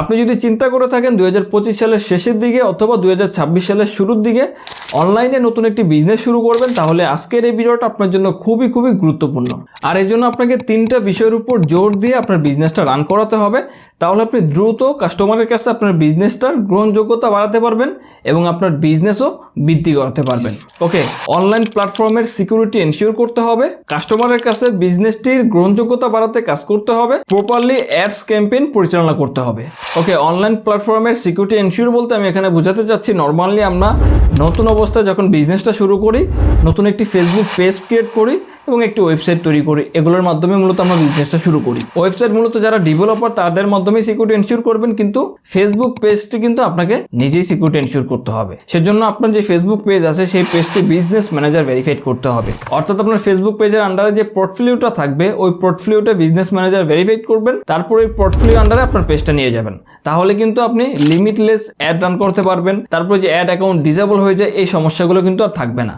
আপনি যদি চিন্তা করে থাকেন দুই হাজার পঁচিশ সালের শেষের দিকে অথবা দুই হাজার ছাব্বিশ সালের শুরুর দিকে অনলাইনে নতুন একটি বিজনেস শুরু করবেন, তাহলে আজকের এই ভিডিওটা আপনার জন্য খুবই খুবই গুরুত্বপূর্ণ। আর এই জন্য আপনাকে তিনটা বিষয়ের উপর জোর দিয়ে আপনার বিজনেসটা রান করাতে হবে। তাহলে আপনি দ্রুত কাস্টমারের কাছে আপনার বিজনেসটার গ্রহণযোগ্যতা বাড়াতে পারবেন এবং আপনার বিজনেসও বৃদ্ধি করাতে পারবেন। ওকে, অনলাইন প্ল্যাটফর্মের সিকিউরিটি এনশিওর করতে হবে। কাস্টমারের কাছে বিজনেসটির গ্রহণযোগ্যতা বাড়াতে কাজ করতে হবে। প্রপারলি অ্যাডস ক্যাম্পেইন পরিচালনা করতে হবে। ওকে অনলাইন প্ল্যাটফর্মের সিকিউরিটি এনশিওর বলতে আমি এখানে বোঝাতে চাচ্ছি নর্মালি আমরা নতুন অবস্থায় যখন বিজনেসটা শুরু করি, নতুন একটি ফেসবুক পেজ ক্রিয়েট করি এবং একটি ওয়েবসাইট তৈরি করি। এগুলোর মাধ্যমে মূলত আমরা বিজনেসটা শুরু করি। ওয়েবসাইট মূলত যারা ডেভেলপার তাদের মাধ্যমে সিকিউরিটি এনশিওর করবেন, কিন্তু ফেসবুক পেজটি কিন্তু আপনাকে নিজেই সিকিউরিটি এনশিওর করতে হবে। সেজন্য আপনার যে ফেসবুক পেজ আছে, সেই পেজটি বিজনেস ম্যানেজার ভেরিফাইড করতে হবে। অর্থাৎ আপনার ফেসবুক পেজের আন্ডারে যে পোর্টফোলিওটা থাকবে, ওই পোর্টফোলিওটা বিজনেস ম্যানেজার ভেরিফাইড করবেন, তারপর ওই পোর্টফোলিও আন্ডারে আপনার পেজটা নিয়ে যাবেন। তাহলে কিন্তু আপনি লিমিটলেস অ্যাড রান করতে পারবেন, তারপর যে অ্যাড অ্যাকাউন্ট ডিসেবল হয়ে যায়, এই সমস্যাগুলো কিন্তু আর থাকবে না।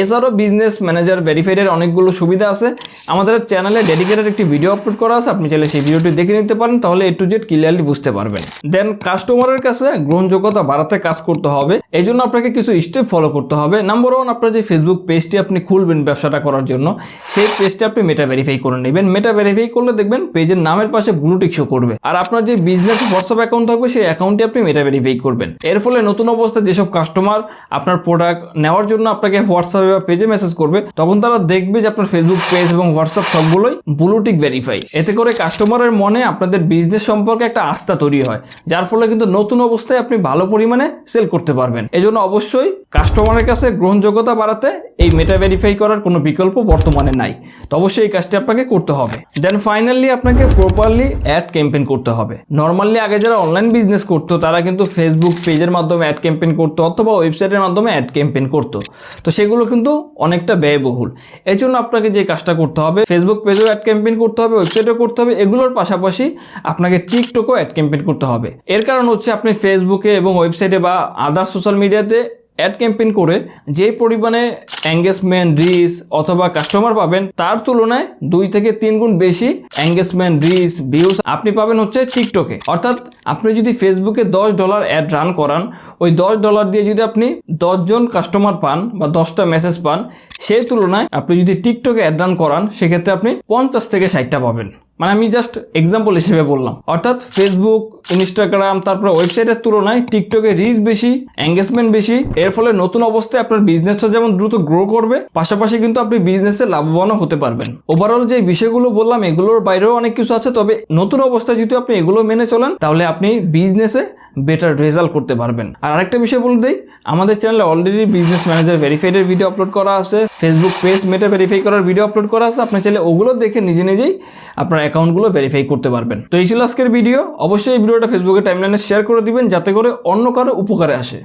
এছাড়াও বিজনেস ম্যানেজার ভেরিফাইডের অনেকগুলো সুবিধা আছে। আমাদের চ্যানেলে ডেডিকেটেড একটি ভিডিও আপলোড করা আছে, আপনি চাইলে সেই ভিডিওটি দেখে নিতে পারেন, তাহলে এ টু জেড ক্লিয়ারলি বুঝতে পারবেন। দেন কাস্টমারের কাছে গ্রহণযোগ্যতা বাড়াতে কাজ করতে হবে এই জন্য আপনাকে কিছু স্টেপ ফলো করতে হবে। নাম্বার ওয়ান আপনার যে ফেসবুক পেজটি আপনি খুলবেন ব্যবসাটা করার জন্য, সেই পেজটি আপনি মেটা ভেরিফাই করে নেবেন। মেটা ভেরিফাই করলে দেখবেন পেজের নামের পাশে ব্লুটিক শো করবে। আর আপনার যে বিজনেস হোয়াটসঅ্যাপ অ্যাকাউন্ট থাকবে, সেই অ্যাকাউন্টটি আপনি মেটা ভেরিফাই করবেন। এর ফলে নতুন অবস্থায় যেসব কাস্টমার আপনার প্রোডাক্ট নেওয়ার জন্য আপনাকে হোয়াটসঅ্যাপে বা পেজে মেসেজ করবে, তখন তারা দেখবে যে আপনার ফেসবুক পেজ এবং হোয়াটসঅ্যাপ সবগুলোই ব্লুটিক ভেরিফাই এতে করে কাস্টমারের মনে আপনাদের বিজনেস সম্পর্কে একটা আস্থা তৈরি হয়, যার ফলে কিন্তু নতুন অবস্থায় আপনি ভালো পরিমাণে সেল করতে পারবেন। এজন্য অবশ্যই কাস্টমারের কাছে গ্রহণযোগ্যতা বাড়াতে এই মেটা ভেরিফাই করার কোনো বিকল্প বর্তমানে নাই। তো অবশ্যই এই কাজটি আপনাকে করতে হবে। দেন ফাইনালি আপনাকে প্রপারলি অ্যাড ক্যাম্পেইন করতে হবে। নর্মালি আগে যারা অনলাইন বিজনেস করতো, তারা কিন্তু ফেসবুক পেজের মাধ্যমে অ্যাড ক্যাম্পেইন করতো অথবা ওয়েবসাইটের মাধ্যমে অ্যাড ক্যাম্পেইন করতো। তো সেগুলো কিন্তু অনেকটা ব্যয়বহুল। এই জন্য আপনাকে যে কাজটা করতে হবে ফেসবুক পেজেও অ্যাড ক্যাম্পেইন করতে হবে ওয়েবসাইটও করতে হবে, এগুলোর পাশাপাশি আপনাকে টিকটকও অ্যাড ক্যাম্পেইন করতে হবে। এর কারণ হচ্ছে আপনি ফেসবুকে এবং ওয়েবসাইটে বা আদার সোশ্যাল মিডিয়াতে অ্যাড ক্যাম্পেইন করে যে পরিমাণে এঙ্গেজমেন্ট রিচ অথবা কাস্টমার পাবেন, তার তুলনায় দুই থেকে তিন গুণ বেশি এঙ্গেজমেন্ট রিচ ভিউজ আপনি পাবেন হচ্ছে টিকটকে অর্থাৎ আপনি যদি ফেসবুকে দশ ডলার অ্যাড রান করান, ওই দশ ডলার দিয়ে যদি আপনি দশজন কাস্টমার পান বা দশটা মেসেজ পান, সেই তুলনায় আপনি যদি টিকটকে অ্যাড রান করান, সেক্ষেত্রে আপনি পঞ্চাশ থেকে ষাটটা পাবেন। মানে আমি জাস্ট এক্সাম্পল হিসেবে বললাম। অর্থাৎ ফেসবুক ইনস্টাগ্রাম তারপর ওয়েবসাইটের তুলনায় টিকটকে রিচ বেশি এঙ্গেজমেন্ট বেশি, এর ফলে নতুন অবস্থায় আপনার বিজনেসটা যেমন দ্রুত গ্রো করবে, পাশাপাশি কিন্তু আপনি বিজনেসে লাভবানও হতে পারবেন। ওভারঅল যে বিষয়গুলো বললাম, এগুলোর বাইরেও অনেক কিছু আছে, তবে নতুন অবস্থায় যদি আপনি এগুলো মেনে চলেন, তাহলে আপনি বিজনেসে বেটার রেজাল্ট করতে পারবেন। আর আরেকটা বিষয় বলে দিই, আমাদের চ্যানেলে অলরেডি বিজনেস ম্যানেজার ভেরিফাইডের ভিডিও আপলোড করা আছে ফেসবুক পেজ মেটা ভেরিফাই করার ভিডিও আপলোড করা আছে, আপনার চ্যানেলে ওগুলো দেখে নিজে নিজেই আপনার অ্যাকাউন্টগুলো ভেরিফাই করতে পারবেন। তো এই ছিল আজকের ভিডিও অবশ্যই এই ভিডিওটা ফেসবুকে টাইমলাইনে শেয়ার করে দিবেন, যাতে করে অন্য কারও উপকারে আসে।